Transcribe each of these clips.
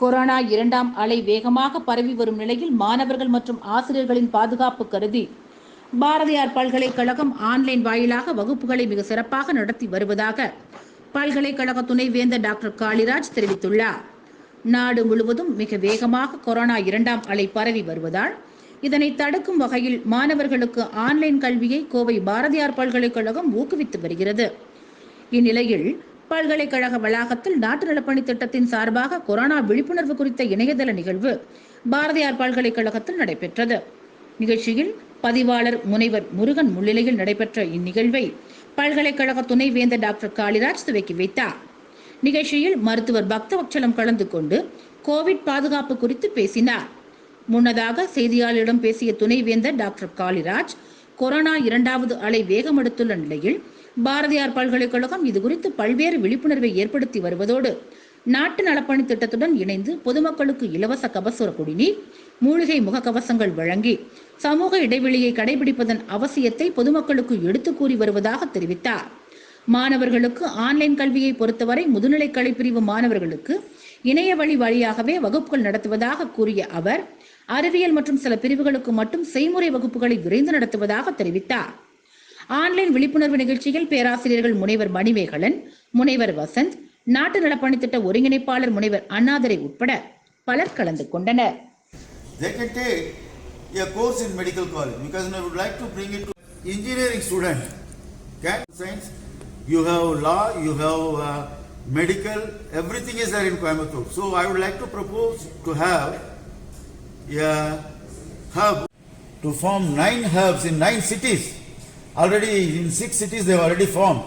Corona இரண்டாம் அலை வேகமாக பரவி வரும் நிலையில் மாணவர்கள் மற்றும் ஆசிரியர்களின் பாதுகாப்பு கருதி பாரதியார் பல்கலைக்கழகம் ஆன்லைன் வாயிலாக வகுப்புகளை மிக சிறப்பாக நடத்தி வருவதாக பல்கலைக்கழக துணைவேந்தர் டாக்டர் காளிராஜ் தெரிவித்துள்ளார். நாடு முழுவதும் மிக வேகமாக கொரோனா இரண்டாம் அலை பரவி வருவதால் இதனை தடுக்கும் வகையில் மாணவர்களுக்கு ஆன்லைன் கல்வியை கோவை பாரதியார் பல்கலைக்கழகம் ஊக்குவித்து வருகிறது. இந்நிலையில் பல்கலைக்கழக வளாகத்தில் நாட்டு நலப்பணி திட்டத்தின் சார்பாக கொரோனா விழிப்புணர்வு குறித்த இணையதள நிகழ்வு பாரதியார் பல்கலைக்கழகத்தில் நடைபெற்றது. நிகழ்ச்சியில் பதிவாளர் முனைவர் முருகன் முன்னிலையில் நடைபெற்ற இந்நிகழ்வை பல்கலைக்கழக துணைவேந்தர் டாக்டர் காளிராஜ் துவக்கி வைத்தார். நிகழ்ச்சியில் மருத்துவர் பக்தவச்சலம் கலந்து கொண்டு கோவிட் பாதுகாப்பு குறித்து பேசினார். முன்னதாக செய்தியாளரிடம் பேசிய துணைவேந்தர் டாக்டர் காளிராஜ் கொரோனா இரண்டாவது அலை வேகமெடுத்துள்ள நிலையில் பாரதியார் பல்கலைக்கழகம் இது குறித்து பல்வேறு விழிப்புணர்வை ஏற்படுத்தி வருவதோடு நாட்டு நலப்பணி திட்டத்துடன் இணைந்து பொதுமக்களுக்கு இலவச கபசுர குடிநீர் மூலிகை முகக்கவசங்கள் வழங்கி சமூக இடைவெளியை கடைபிடிப்பதன் அவசியத்தை பொதுமக்களுக்கு எடுத்து கூறி வருவதாக தெரிவித்தார். மாணவர்களுக்கு ஆன்லைன் கல்வியை பொறுத்தவரை முதுநிலை கலைப்பிரிவு மாணவர்களுக்கு இணைய வழி வழியாகவே வகுப்புகள் நடத்துவதாக கூறிய அவர் அறிவியல் மற்றும் சில பிரிவுகளுக்கு மட்டும் செய்முறை வகுப்புகளை விரைந்து நடத்துவதாக தெரிவித்தார். ஆன்லைன் விழிப்புணர்வு நிகழ்ச்சியில் பேராசிரியர்கள் முனைவர் மணிவேகலன் முனைவர் வசந்த் நாட்டு நலப்பணி திட்ட ஒருங்கிணைப்பாளர் முனைவர் அண்ணாதுரை உட்பட பலர் கலந்து கொண்டனர் They can take a course in medical college because I would like to bring it to engineering student. Can science, you have law, you have uh, medical, everything is there in Coimbatore. So I would like to propose to have a hub to form nine hubs in nine cities. Already in six cities they have already formed.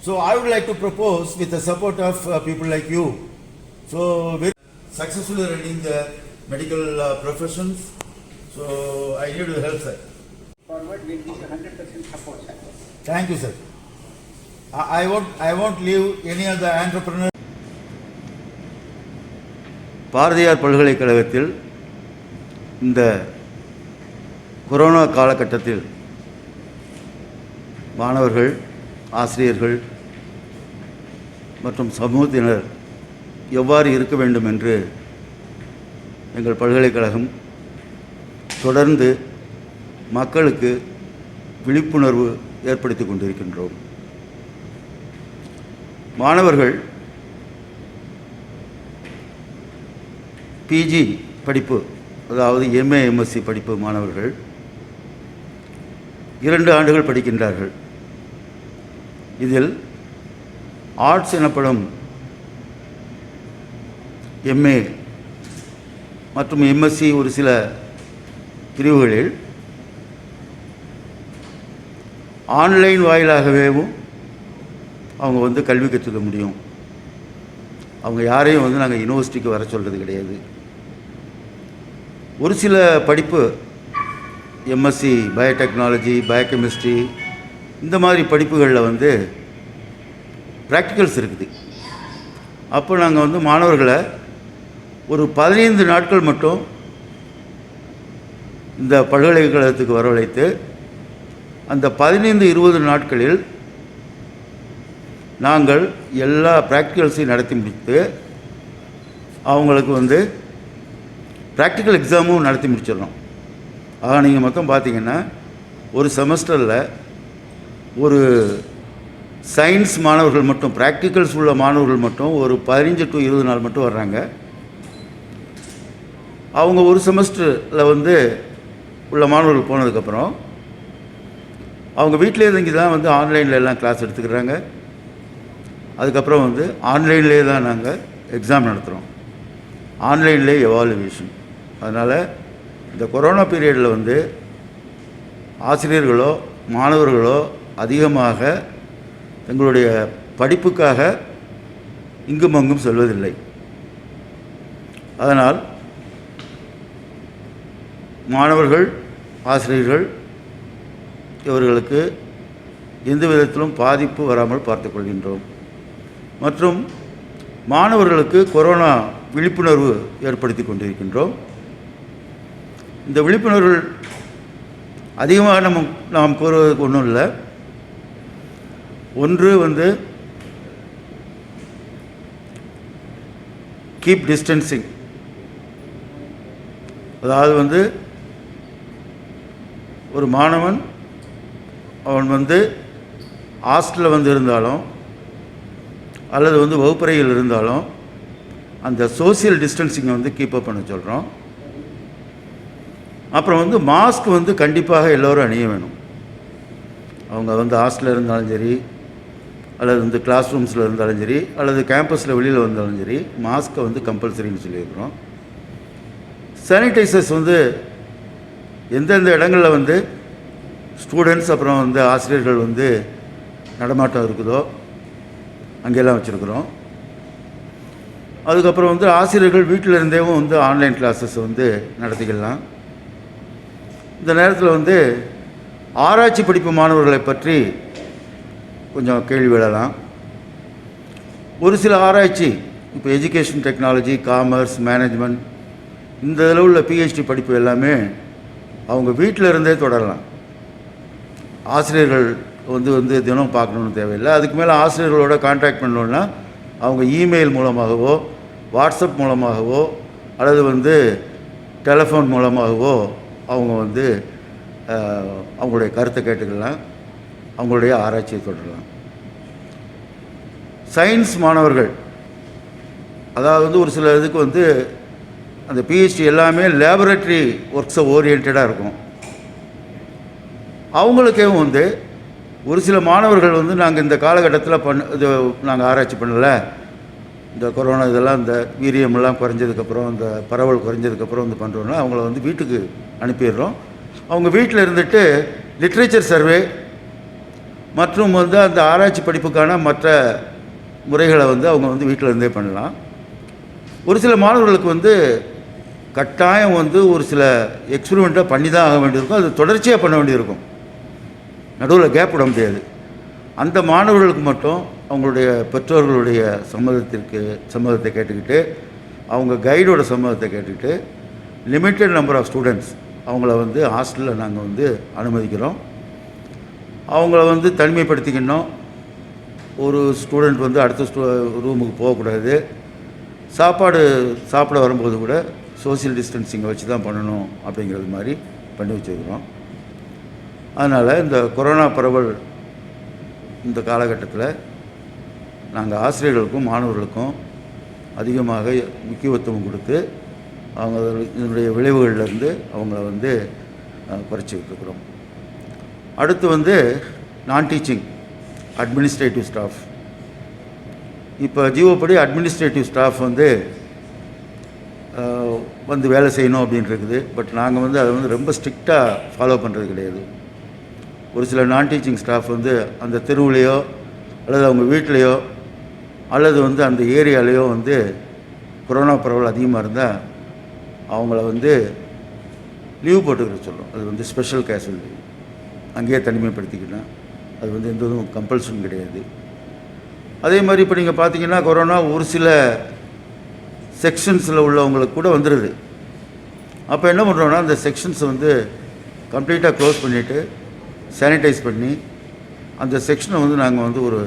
So I would like to propose with the support of uh, people like you. So very successfully running the medical uh, professions. So I need your help, sir. forward, we'll give you hundred percent support, sir. Thank you, sir. I, I won't I won't leave any of the entrepreneurs. Bharathiyar பல்கலைக்கழகத்தில் இந்த corona காலகட்டத்தில் மாணவர்கள் ஆசிரியர்கள் மற்றும் சமூகத்தினர் எவ்வாறு இருக்க வேண்டும் என்று எங்கள் பல்கலைக்கழகம் தொடர்ந்து மக்களுக்கு விழிப்புணர்வு ஏற்படுத்தி கொண்டிருக்கின்றோம். மாணவர்கள் பிஜி படிப்பு அதாவது எம்ஏ எம்எஸ்சி படிப்பு மாணவர்கள் இரண்டு ஆண்டுகள் படிக்கின்றார்கள். இதில் ஆர்ட்ஸ் எனப்படும் எம்ஏ மற்றும் எம்எஸ்சி ஒரு சில பிரிவுகளில் ஆன்லைன் வாயிலாகவேவும் அவங்க வந்து கல்வி கற்றுக்க முடியும். அவங்க யாரையும் வந்து நாங்கள் யூனிவர்சிட்டிக்கு வர சொல்கிறது கிடையாது. ஒரு சில படிப்பு எம்எஸ்சி பயோடெக்னாலஜி பயோகெமிஸ்ட்ரி இந்த மாதிரி படிப்புகளில் வந்து ப்ராக்டிக்கல்ஸ் இருக்குது. அப்போ நாங்கள் வந்து மாணவர்களை ஒரு பதினைந்து நாட்கள் மட்டும் இந்த பல்கலைக்கழகத்துக்கு வரவழைத்து அந்த பதினைந்து இருபது நாட்களில் நாங்கள் எல்லா ப்ராக்டிகல்ஸையும் நடத்தி முடித்து அவங்களுக்கு வந்து ப்ராக்டிக்கல் எக்ஸாமும் நடத்தி முடிச்சிடணும் ஆக நீங்கள் மொத்தம் பார்த்தீங்கன்னா ஒரு செமஸ்டரில் ஒரு சயின்ஸ் மாணவர்கள் மட்டும் ப்ராக்டிக்கல்ஸ் உள்ள மாணவர்கள் மட்டும் ஒரு பதினஞ்சு டு இருபது நாள் மட்டும் வர்றாங்க. அவங்க ஒரு செமஸ்டரில் வந்து உள்ள மாணவர்கள் போனதுக்கப்புறம் அவங்க வீட்டிலே இருந்து தான் வந்து ஆன்லைனில் எல்லாம் கிளாஸ் எடுத்துக்கிறாங்க. அதுக்கப்புறம் வந்து ஆன்லைன்லேயே தான் நாங்கள் எக்ஸாம் நடத்துகிறோம் ஆன்லைன்லேயே எவாலுவேஷன் அதனால் இந்த கொரோனா பீரியடில் வந்து ஆசிரியர்களோ மாணவர்களோ அதிகமாக தங்களுடைய படிப்புக்காக இங்கும் அங்கும் செல்வதில்லை. அதனால் மாணவர்கள் ஆசிரியர்கள் இவர்களுக்கு எந்த விதத்திலும் பாதிப்பு வராமல் பார்த்துக்கொள்கின்றோம் மற்றும் மாணவர்களுக்கு கொரோனா விழிப்புணர்வு ஏற்படுத்தி கொண்டிருக்கின்றோம். இந்த விழிப்புணர்வு அதிகமாக நம்ம நாம் கூறுவதற்கு ஒன்றும் இல்லை. ஒன்று வந்து கீப் டிஸ்டன்சிங் அதாவது வந்து ஒரு மாணவன் அவன் வந்து ஹாஸ்டலில் வந்து இருந்தாலும் அல்லது வந்து வகுப்பறையில் இருந்தாலும் அந்த சோஷியல் டிஸ்டன்சிங்கை வந்து கீப்பப் பண்ண சொல்கிறோம் அப்புறம் வந்து மாஸ்க் வந்து கண்டிப்பாக எல்லோரும் அணிய வேணும். அவங்க வந்து ஹாஸ்டலில் இருந்தாலும் சரி அல்லது வந்து கிளாஸ் ரூம்ஸில் இருந்தாலும் சரி அல்லது கேம்பஸில் வெளியில் வந்தாலும் சரி மாஸ்க்கை வந்து கம்பல்சரின்னு சொல்லியிருக்கிறோம். சானிடைசர்ஸ் வந்து எந்தெந்த இடங்களில் வந்து ஸ்டூடெண்ட்ஸ் அப்புறம் வந்து ஆசிரியர்கள் வந்து நடமாட்டம் இருக்குதோ அங்கெல்லாம் வச்சுருக்குறோம். அதுக்கப்புறம் வந்து ஆசிரியர்கள் வீட்டில் இருந்தேவும் வந்து ஆன்லைன் கிளாஸஸ் வந்து நடத்திக்கலாம். இந்த நேரத்தில் வந்து ஆராய்ச்சி படிப்பு மாணவர்களை பற்றி கொஞ்சம் கேள்வி விடலாம். ஒரு சில ஆராய்ச்சி இப்போ எஜுகேஷன் டெக்னாலஜி காமர்ஸ் மேனேஜ்மெண்ட் இந்த இதில் உள்ள பிஹெச்டி படிப்பு எல்லாமே அவங்க வீட்டில் இருந்தே தொடரலாம். ஆசிரியர்கள் வந்து வந்து தினம் பார்க்கணுன்னு தேவையில்லை. அதுக்கு மேலே ஆசிரியர்களோட கான்டாக்ட் பண்ணணுன்னா அவங்க இமெயில் மூலமாகவோ வாட்ஸ்அப் மூலமாகவோ அல்லது வந்து டெலஃபோன் மூலமாகவோ அவங்க வந்து அவங்களுடைய கருத்தை கேட்டுக்கலாம். அவங்களுடைய ஆராய்ச்சியை தொடரலாம். சயின்ஸ் மாணவர்கள் அதாவது வந்து ஒரு சில இதுக்கு வந்து அந்த பிஹெச்டி எல்லாமே லேபரேட்டரி ஒர்க்ஸை ஓரியன்டாக இருக்கும். அவங்களுக்கே வந்து ஒரு சில மாணவர்கள் வந்து நாங்கள் இந்த காலகட்டத்தில் பண்ண இது நாங்கள் ஆராய்ச்சி பண்ணலை. இந்த கொரோனா இதெல்லாம் இந்த வீரியமெல்லாம் குறைஞ்சதுக்கப்புறம் இந்த பரவல் குறைஞ்சதுக்கப்புறம் வந்து பண்ணுறோன்னா அவங்கள வந்து வீட்டுக்கு அனுப்பிடுறோம். அவங்க வீட்டில் இருந்துட்டு லிட்ரேச்சர் சர்வே மற்றும் வந்து அந்த ஆராய்ச்சி படிப்புக்கான மற்ற முறைகளை வந்து அவங்க வந்து வீட்டில் இருந்தே பண்ணலாம். ஒரு சில மாணவர்களுக்கு வந்து கட்டாயம் வந்து ஒரு சில எக்ஸ்பிரிமெண்ட்டாக பண்ணி தான் ஆக வேண்டியிருக்கும். அது தொடர்ச்சியாக பண்ண வேண்டியிருக்கும். நடுவில் கேப் விட முடியாது. அந்த மாணவர்களுக்கு மட்டும் அவங்களுடைய பெற்றோர்களுடைய சம்மதத்திற்கு சம்மதத்தை கேட்டுக்கிட்டு அவங்க கைடோட சம்மதத்தை கேட்டுக்கிட்டு லிமிட்டட் நம்பர் ஆஃப் ஸ்டூடெண்ட்ஸ் அவங்கள வந்து ஹாஸ்டலில் நாங்கள் வந்து அனுமதிக்கிறோம். அவங்கள வந்து தனிமைப்படுத்திக்கணும். ஒரு ஸ்டூடெண்ட் வந்து அடுத்த ஸ்டூ ரூமுக்கு போகக்கூடாது. சாப்பாடு சாப்பிட வரும்போது கூட சோஷியல் டிஸ்டன்சிங்கை வச்சு தான் பண்ணணும் அப்படிங்கிறது மாதிரி பண்ணி வச்சுருக்கிறோம். அதனால் இந்த கொரோனா பரவல் இந்த காலகட்டத்தில் நாங்கள் ஆசிரியர்களுக்கும் மாணவர்களுக்கும் அதிகமாக முக்கியத்துவம் கொடுத்து அவங்க இதனுடைய விளைவுகள்லேருந்து அவங்கள வந்து குறைச்சிக்கிட்டு இருக்கிறோம் அடுத்து வந்து நான் டீச்சிங் அட்மினிஸ்ட்ரேட்டிவ் ஸ்டாஃப் இப்போ ஜிஓப்படி அட்மினிஸ்ட்ரேட்டிவ் ஸ்டாஃப் வந்து வந்து வேலை செய்யணும் அப்படின்னு இருக்குது. பட் நாங்கள் வந்து அதை வந்து ரொம்ப ஸ்ட்ரிக்டாக ஃபாலோ பண்ணுறது கிடையாது. ஒரு சில நான் டீச்சிங் ஸ்டாஃப் வந்து அந்த தெருவுலேயோ அல்லது அவங்க வீட்லேயோ அல்லது வந்து அந்த ஏரியாலேயோ வந்து கொரோனா பரவல் அதிகமாக இருந்தால் அவங்கள வந்து லீவ் போட்டுக்கிற சொல்லும் அது வந்து ஸ்பெஷல் கேஷுவலிட்டி அங்கேயே தனிமைப்படுத்திக்கலாம் அது வந்து எந்த இதுவும் கம்பல்ஷன் கிடையாது. அதே மாதிரி இப்போ நீங்கள் பார்த்தீங்கன்னா கொரோனா ஒரு சில செக்ஷன்ஸில் உள்ளவங்களுக்கு கூட வந்துடுது அப்போ என்ன பண்ணுறோன்னா அந்த செக்ஷன்ஸை வந்து கம்ப்ளீட்டாக க்ளோஸ் பண்ணிவிட்டு சானிடைஸ் பண்ணி அந்த செக்ஷனை வந்து நாங்கள் வந்து ஒரு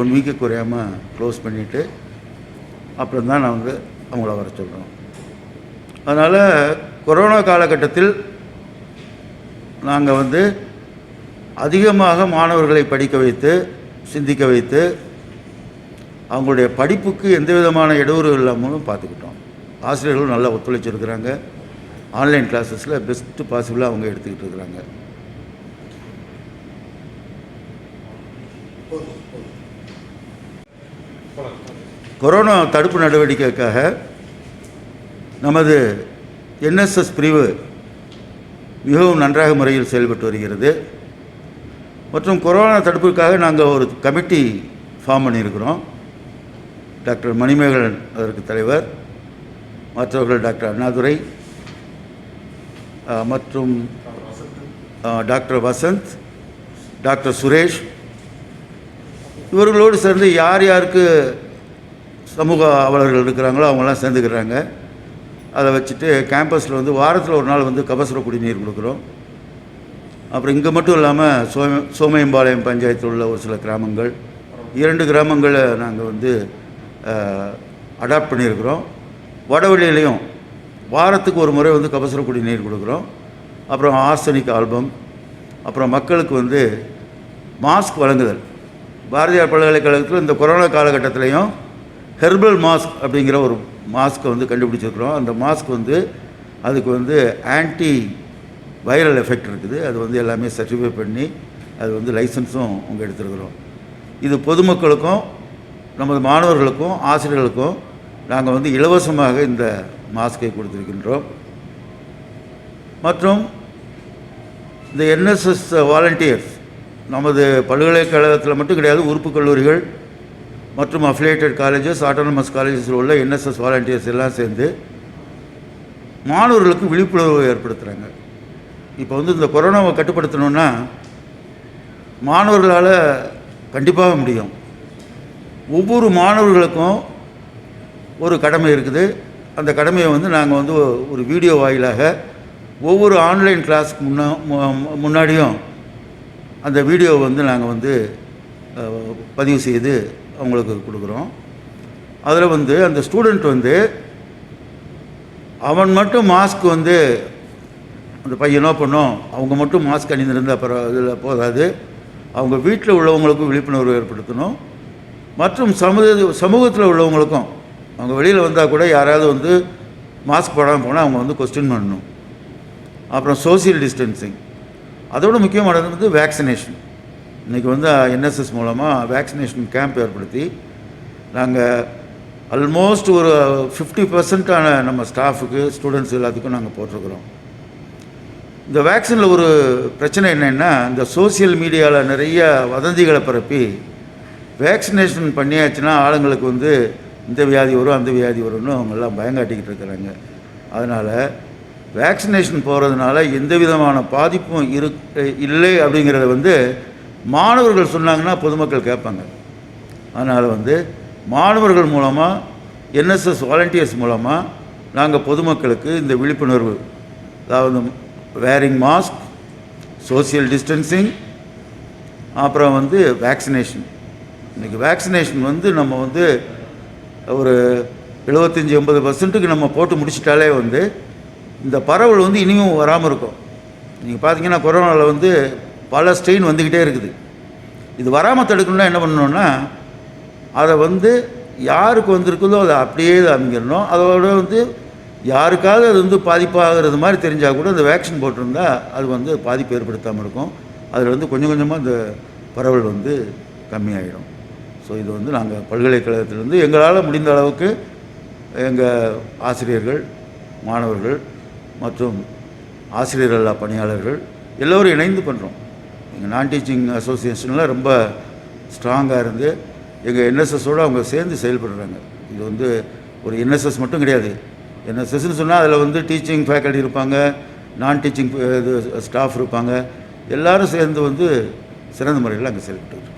ஒன் வீக்கு குறையாமல் க்ளோஸ் பண்ணிவிட்டு அப்புறம் தான் நான் வந்து அவங்கள வர சொல்கிறோம் அதனால் கொரோனா காலகட்டத்தில் நாங்கள் வந்து அதிகமாக மாணவர்களை படிக்க வைத்து சிந்திக்க வைத்து அவங்களுடைய படிப்புக்கு எந்த விதமான இடையூறு இல்லாமலும் பார்த்துக்கிட்டோம். ஆசிரியர்களும் நல்லா ஒத்துழைச்சிருக்கிறாங்க. ஆன்லைன் கிளாஸஸில் பெஸ்ட்டு பாசிபிளாக அவங்க எடுத்துக்கிட்டு இருக்கிறாங்க. கொரோனா தடுப்பு நடவடிக்கைக்காக நமது என்எஸ்எஸ் பிரிவு மிகவும் நன்றாக முறையில் செயல்பட்டு வருகிறது. மற்றும் கொரோனா தடுப்புக்காக நாங்கள் ஒரு கமிட்டி ஃபார்ம் பண்ணியிருக்கிறோம். டாக்டர் மணிமேகலன் அதற்கு தலைவர் மற்றவர்கள் டாக்டர் அண்ணாதுரை மற்றும் டாக்டர் வசந்த் டாக்டர் சுரேஷ் இவர்களோடு சேர்ந்து யார் யாருக்கு சமூக ஆவலர்கள் இருக்கிறாங்களோ அவங்களாம் சேர்ந்துக்கிறாங்க. அதை வச்சுட்டு கேம்பஸில் வந்து வாரத்தில் ஒரு நாள் வந்து கபசுர குடிநீர் கொடுக்குறோம். அப்புறம் இங்கே மட்டும் இல்லாமல் சோம சோமயம்பாளையம் பஞ்சாயத்தில் உள்ள ஒரு சில கிராமங்கள். இரண்டு கிராமங்களை நாங்கள் வந்து அடாப்ட் பண்ணியிருக்கிறோம். வடவழியிலையும் வாரத்துக்கு ஒரு முறை வந்து கபசுர குடிநீர் கொடுக்குறோம். அப்புறம் ஆர்சனிக் ஆல்பம். அப்புறம் மக்களுக்கு வந்து மாஸ்க் வழங்குதல். பாரதியார் பல்கலைக்கழகத்தில் இந்த கொரோனா காலகட்டத்திலையும் ஹெர்பல் மாஸ்க் அப்படிங்கிற ஒரு மாஸ்க்கை வந்து கண்டுபிடிச்சிருக்கிறோம். அந்த மாஸ்க் வந்து அதுக்கு வந்து ஆன்டி வைரல் எஃபெக்ட் இருக்குது. அது வந்து எல்லாமே சர்டிஃபை பண்ணி அது வந்து லைசன்ஸும் அவங்க எடுத்துருக்குறோம். இது பொதுமக்களுக்கும் நமது மாணவர்களுக்கும் ஆசிரியர்களுக்கும் நாங்கள் வந்து இலவசமாக இந்த மாஸ்கை கொடுத்துருக்கின்றோம். மற்றும் இந்த என்எஸ்எஸ் வாலண்டியர்ஸ் நமது பல்கலைக்கழகத்தில் மட்டும் கிடையாது உறுப்பு கல்லூரிகள் மற்றும் அஃபிலேட்டட் காலேஜஸ் ஆட்டோனமஸ் காலேஜஸில் உள்ள என்எஸ்எஸ் வாலண்டியர்ஸ் எல்லாம் சேர்ந்து மாணவர்களுக்கு விழிப்புணர்வு ஏற்படுத்துகிறாங்க இப்போ வந்து இந்த கொரோனாவை கட்டுப்படுத்தணுன்னா மாணவர்களால் கண்டிப்பாக முடியும். ஒவ்வொரு மாணவர்களுக்கும் ஒரு கடமை இருக்குது. அந்த கடமையை வந்து நாங்கள் வந்து ஒரு வீடியோ வாயிலாக ஒவ்வொரு ஆன்லைன் கிளாஸ்க்கு முன்னா மு- முன்னாடியும் அந்த வீடியோவை வந்து நாங்கள் வந்து பதிவு செய்து அவங்களுக்கு கொடுக்குறோம். அதில் வந்து அந்த ஸ்டூடெண்ட் வந்து அவன் மட்டும் மாஸ்க் வந்து அந்த பையனோ பொண்ணோ அவங்க மட்டும் மாஸ்க் அணிந்திருந்தால் அப்புறம் இதில் போதாது. அவங்க வீட்டில் உள்ளவங்களுக்கும் விழிப்புணர்வு ஏற்படுத்தணும். மற்றும் சமூக சமூகத்தில் உள்ளவங்களுக்கும் அவங்க வெளியில் வந்தால் கூட யாராவது வந்து மாஸ்க் போடாமல் போனால் அவங்க வந்து கொஸ்டின் பண்ணணும். அப்புறம் சோசியல் டிஸ்டன்சிங் அதோட முக்கியமானது வந்து வேக்சினேஷன் இன்றைக்கி வந்து என்எஸ்எஸ் மூலமாக வேக்சினேஷன் கேம்ப் ஏற்படுத்தி நாங்கள் ஆல்மோஸ்ட் ஒரு ஃபிஃப்டி பர்சன்ட்டான நம்ம ஸ்டாஃபுக்கு ஸ்டூடெண்ட்ஸ் எல்லாத்துக்கும் நாங்கள் போட்டிருக்கிறோம். இந்த வேக்சினில் ஒரு பிரச்சனை என்னென்னா இந்த சோஷியல் மீடியாவில் நிறைய வதந்திகளை பரப்பி வேக்சினேஷன் பண்ணியாச்சுன்னா ஆளுங்களுக்கு வந்து இந்த வியாதி வரும் அந்த வியாதி வரும்னு அவங்கெல்லாம் பயங்காட்டிக்கிட்டு இருக்கிறாங்க. அதனால் வேக்சினேஷன் போகிறதுனால எந்த விதமான பாதிப்பும் இரு இல்லை அப்படிங்கிறத வந்து மாணவர்கள் சொன்னாங்கன்னா பொதுமக்கள் கேட்பாங்க. அதனால் வந்து மாணவர்கள் மூலமாக என்எஸ்எஸ் வாலண்டியர்ஸ் மூலமாக நாங்கள் பொதுமக்களுக்கு இந்த விழிப்புணர்வு அதாவது வேரிங் மாஸ்க் சோஷியல் டிஸ்டன்சிங் அப்புறம் வந்து வேக்சினேஷன் இன்றைக்கி வேக்சினேஷன் வந்து நம்ம வந்து ஒரு எழுபத்தஞ்சி எண்பது பர்சன்ட்டுக்கு நம்ம போட்டு முடிச்சிட்டாலே வந்து இந்த பரவல் வந்து இனியும் வராமல் இருக்கும். நீங்கள் பார்த்தீங்கன்னா கொரோனாவில் வந்து பல ஸ்ட்ரெயின் வந்துக்கிட்டே இருக்குது. இது வராமல் தடுக்கணும்னா என்ன பண்ணணும்னா அதை வந்து யாருக்கு வந்திருக்குதோ அதை அப்படியே அமைக்கிறணும் அதோட வந்து யாருக்காவது அது வந்து பாதிப்பாகிறது மாதிரி தெரிஞ்சால் கூட அந்த வேக்சின் போட்டிருந்தா அது வந்து பாதிப்பு ஏற்படுத்தாமல் இருக்கும். அதில் வந்து கொஞ்சம் கொஞ்சமாக அந்த பரவல் வந்து கம்மியாயிடும் ஸோ இது வந்து நாங்கள் பல்கலைக்கழகத்திலேருந்து எங்களால் முடிந்த அளவுக்கு எங்கள் ஆசிரியர்கள் மாணவர்கள் மற்றும் ஆசிரியர் அல்லா பணியாளர்கள் எல்லோரும் இணைந்து பண்ணுறோம் எங்கள் நான் டீச்சிங் அசோசியேஷனில் ரொம்ப ஸ்ட்ராங்காக இருந்து எங்கள் என்எஸ்எஸோடு அவங்க சேர்ந்து செயல்படுறாங்க. இது வந்து ஒரு என்எஸ்எஸ் மட்டும் கிடையாது. என்எஸ்எஸ்ன்னு சொன்னால் அதில் வந்து டீச்சிங் ஃபேக்கல்ட்டி இருப்பாங்க நான் டீச்சிங் இது ஸ்டாஃப் இருப்பாங்க. எல்லோரும் சேர்ந்து வந்து சிறந்த முறையில் அங்கே செயல்பட்டு